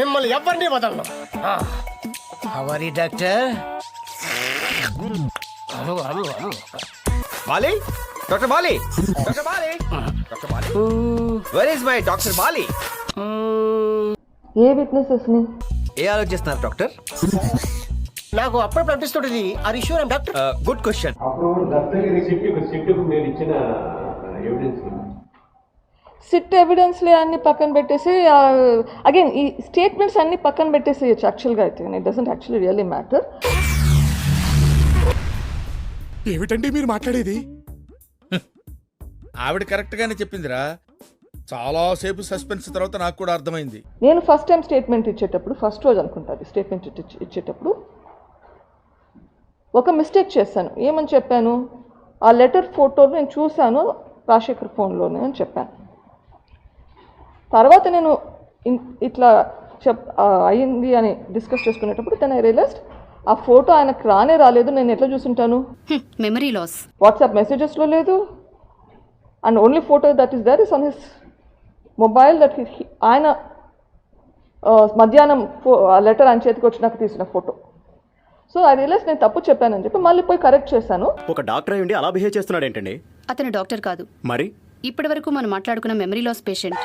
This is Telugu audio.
మిమ్మల్ని ఎవరిని వదలను? హవరి doctor Bali? Doctor Bali? Doctor Bali? Doctor Bali? Where is my doctor Bali? ఏ విట్నెసెస్ని ఏ ఆలోచిస్తున్నారు డాక్టర్? నాకు అప్పుడప్పుడు అనిపిస్తుంటది ఆ ఇష్యూ డాక్టర్ గుడ్ క్వశ్చన్ అప్పుడు దస్తగిరి సిట్టుకు సిట్టుకు మీరు ఇచ్చిన సిట్ ఎవిడెన్స్లే అన్ని పక్కన పెట్టేసి అగైన్ ఈ స్టేట్మెంట్స్ అన్ని పక్కన పెట్టేసేయచ్చు యాక్చువల్గా అయితే. It doesn't actually really matter ఏమిటండి మీరు మాట్లాడేది? ఆవిడ కరెక్ట్ గానే చెప్పిందిరా చాలాసేపు సస్పెన్స్ తర్వాత నాకు కూడా అర్థమైంది. నేను ఫస్ట్ టైం స్టేట్మెంట్ ఇచ్చేటప్పుడు ఫస్ట్ రోజు అనుకుంటుంది స్టేట్మెంట్ ఇచ్చేటప్పుడు. ఒక మిస్టేక్ చేశాను. ఏమని చెప్పాను? ఆ లెటర్ ఫోటో నేను చూశాను రాజశేఖర్ ఫోన్లోనే అని చెప్పాను. తర్వాత నేను ఇట్లా చెప్ ఆ, అయింది అని డిస్కస్ చేసుకునేటప్పుడు తను ఐ రియలైజ్డ్ ఆ ఫోటో ఆయనకు రానే రాలేదు నేను ఎట్లా చూసుంటాను? మెమరీ లాస్ వాట్సాప్ మెసేజెస్లో లేదు. And only photo that is there is on his mobile that ఆయన మధ్యాహ్నం ఫో లెటర్ ఆయన చేతికి వచ్చినాక తీసిన ఫోటో సో ఐ రియలైజ్ నేను తప్పు చెప్పానని చెప్పి మళ్ళీ పోయి కరెక్ట్ చేశాను. ఒక డాక్టర్ అయ్యుండి అలా బిహేవ్ చేస్తున్నాడు ఏంటండి అతను డాక్టర్ కాదు. మరి? ఇప్పటి వరకు మనం మాట్లాడుకున్న మెమరీ లాస్ పేషెంట్